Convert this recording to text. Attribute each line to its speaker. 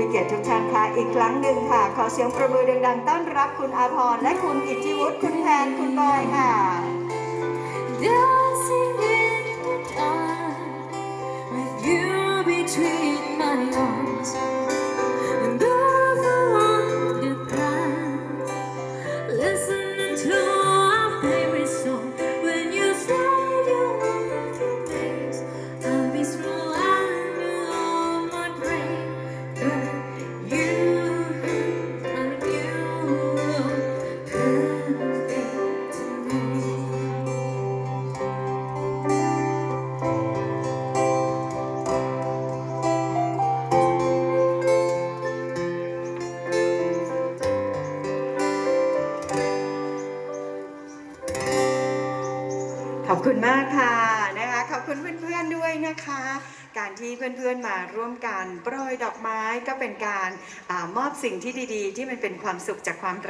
Speaker 1: มีเกียรติทุกท่านค่ะอีกครั้งหนึ่งค่ะ ขอเสียงประมือดังๆ ต้อนรับคุณอาพรและคุณอิทธิวุฒิคุณแทนคุณบอยค่ะ
Speaker 2: Dancing in the dark with you between my arms and over underground, listening to
Speaker 1: ขอบคุณมากค่ะนะคะขอบคุณเพื่อนๆด้วยนะคะ การที่เพื่อนๆมาร่วมกันโปรยดอกไม้ก็เป็นการอามอบสิ่งที่ดีๆ ที่มันเป็นความสุขจากความรัก